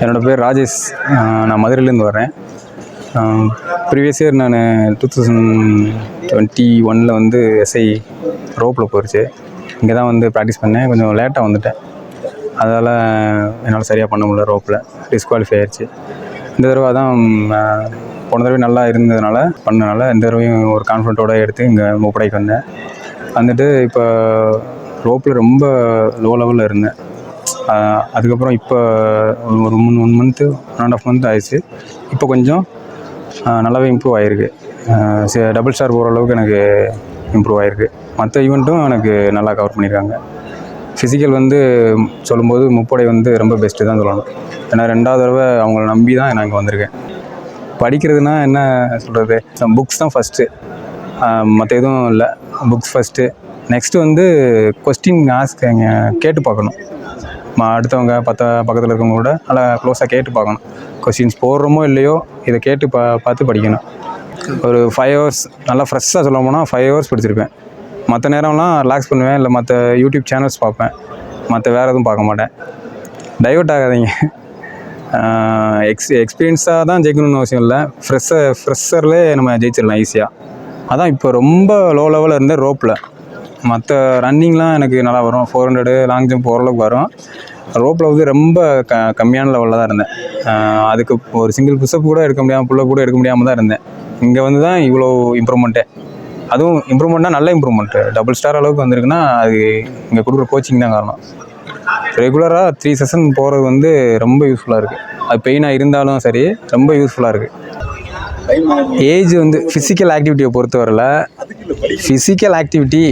பேர் ராஜேஷ். நான் மதுரையிலேருந்து வரேன் ப்ரீவியஸ் இயர் நான் டூ தௌசண்ட் டுவெண்ட்டி ஒனில் வந்து எஸ்ஐ ரோப்பில் போயிடுச்சு இங்கே தான் வந்து ப்ராக்டிஸ் பண்ணேன். கொஞ்சம் லேட்டாக வந்துட்டேன். அதால் என்னால் சரியாக பண்ண முடியல ரோப்பில் டிஸ்குவாலிஃபை ஆயிடுச்சு இந்த தடவை தான் போன தடவை நல்லா இருந்ததுனால பண்ணனால இந்த தடவையும் ஒரு கான்ஃபிடண்ட்டோட எடுத்து இங்கே முப்படைக்கு வந்தேன். வந்துட்டு இப்போ ரோப்பில் ரொம்ப லோ லெவலில் இருந்தேன். அதுக்கப்புறம் இப்போ ஒரு மூணு one month one and half month ஆயிடுச்சு. இப்போ கொஞ்சம் நல்லாவே இம்ப்ரூவ் ஆகிருக்கு டபுள் ஸ்டார் போகிற அளவுக்கு எனக்கு இம்ப்ரூவ் ஆகிருக்கு மற்ற ஈவெண்ட்டும் எனக்கு நல்லா கவர் பண்ணியிருக்காங்க ஃபிசிக்கல் வந்து சொல்லும்போது முப்படை வந்து ரொம்ப பெஸ்ட்டு தான் சொல்லணும். ஏன்னா ரெண்டாவது தடவை அவங்கள நம்பி தான் நான் இங்கே வந்திருக்கேன். படிக்கிறதுனா என்ன சொல்கிறது புக்ஸ் தான் ஃபஸ்ட்டு மற்ற எதுவும் இல்லை. புக்ஸ் ஃபஸ்ட்டு நெக்ஸ்ட்டு வந்து கொஸ்டின் ஆஸ்க் கேட்டு பார்க்கணும். அடுத்தவங்க பத்த பக்கத்தில் இருக்கவங்க கூட நல்லா க்ளோஸாக கேட்டு பார்க்கணும். கொஸ்டின்ஸ் போடுறோமோ இல்லையோ இதை கேட்டு பா பார்த்து படிக்கணும். ஒரு ஃபைவ் ஹவர்ஸ் நல்லா ஃப்ரெஷ்ஷாக சொல்ல போனால் ஃபைவ் ஹவர்ஸ் படிச்சிருப்பேன். மற்ற நேரம்லாம் ரிலாக்ஸ் பண்ணுவேன் இல்லை மற்ற யூடியூப் சேனல்ஸ் பார்ப்பேன். மற்ற வேறு எதுவும் பார்க்க மாட்டேன். டைவர்ட் ஆகாதீங்க. எக்ஸ் எக்ஸ்பீரியன்ஸாக தான் ஜெயிக்கணும்னு அவசியம் இல்லை. ஃப்ரெஷ்ஷர் ஃப்ரெஷ்ஷர்லேயே நம்ம ஜெயிச்சிடலாம் ஈஸியாக அதான் இப்போ ரொம்ப லோ லெவலில் இருந்தேன் ரோப்பில் மற்ற ரன்னிங்லாம் எனக்கு நல்லா வரும். ஃபோர் ஹண்ட்ரடு லாங் ஜம்ப் ஓரளவுக்கு வரும். ரோப்பில் வந்து ரொம்ப க கம்மியான லெவலில் தான் இருந்தேன். அதுக்கு ஒரு சிங்கிள் புஷ்அப் கூட எடுக்க முடியாமல் புல்லப் கூட எடுக்க முடியாமல் தான் இருந்தேன். இங்கே வந்து தான் இவ்வளோ இம்ப்ரூவ்மெண்ட்டே அதுவும் இம்ப்ரூவ்மெண்ட்னா நல்ல இம்ப்ரூவ்மெண்ட்டு டபுள் ஸ்டார் அளவுக்கு வந்திருக்குன்னா அது இங்கே கொடுக்குற கோச்சிங் தான் காரணம். ரெகுலராக த்ரீ செஷன் போகிறது வந்து ரொம்ப யூஸ்ஃபுல்லாக இருக்குது அது பெயினாக இருந்தாலும் சரி ரொம்ப யூஸ்ஃபுல்லாக இருக்குது ஏஜ் வந்து ஃபிசிக்கல் ஆக்டிவிட்டியை பொறுத்தவரையில் ஃபிசிக்கல் ஆக்டிவிட்டி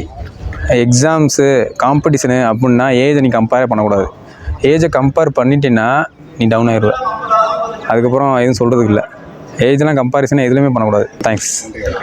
எக்ஸாம்ஸு காம்படிஷனு அப்படின்னா ஏஜை நீ கம்பேர் பண்ணக்கூடாது. ஏஜை கம்பேர் பண்ணிட்டீன்னா நீ டவுன் ஆயிடுவ அதுக்கப்புறம் எதுவும் சொல்கிறதுக்கு இல்லை. ஏஜ்லாம் கம்பாரிசன் எதுலேயுமே பண்ணக்கூடாது. தேங்க்ஸ்